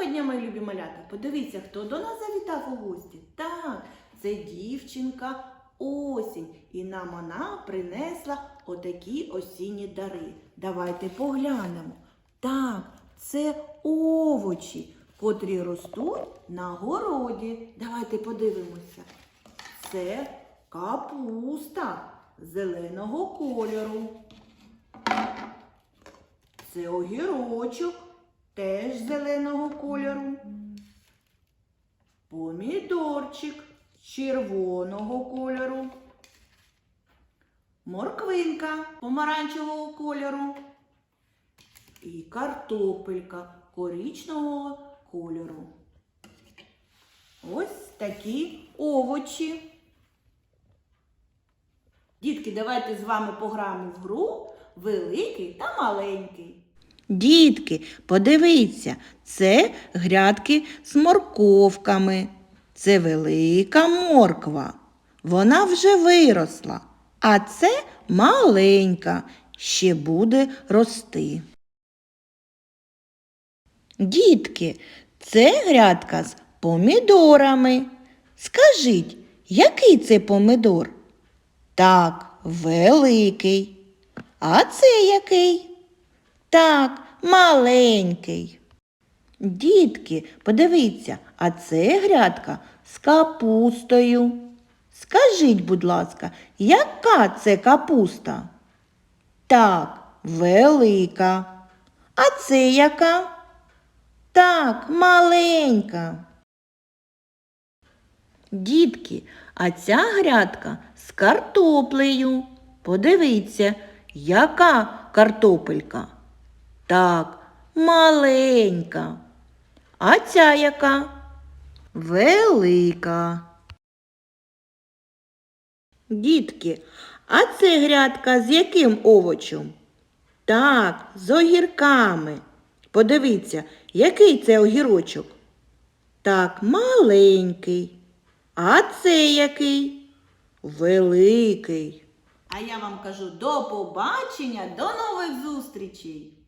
Доброго дня, мої любі малята! Подивіться, хто до нас завітав у гості. Так, це дівчинка осінь. І нам вона принесла отакі осінні дари. Давайте поглянемо. Так, це овочі, котрі ростуть на городі. Давайте подивимося. Це капуста зеленого кольору. Це огірочок теж зеленого кольору. Помідорчик червоного кольору. Морквинка помаранчевого кольору. І картопелька коричневого кольору. Ось такі овочі. Дітки, давайте з вами пограємо в гру великий та маленький. Дітки, подивіться, це грядки з морковками. Це велика морква. Вона вже виросла, а це маленька, ще буде рости. Дітки, це грядка з помідорами. Скажіть, який це помидор? Так, великий. А це який? Так, маленький. Дітки, подивіться, а це грядка з капустою. Скажіть, будь ласка, яка це капуста? Так, велика. А це яка? Так, маленька. Дітки, а ця грядка з картоплею. Подивіться, яка картопелька? Так, маленька. А ця яка? Велика. Дітки, а це грядка з яким овочем? Так, з огірками. Подивіться, який це огірочок? Так, маленький. А це який? Великий. А я вам кажу до побачення, до нових зустрічей!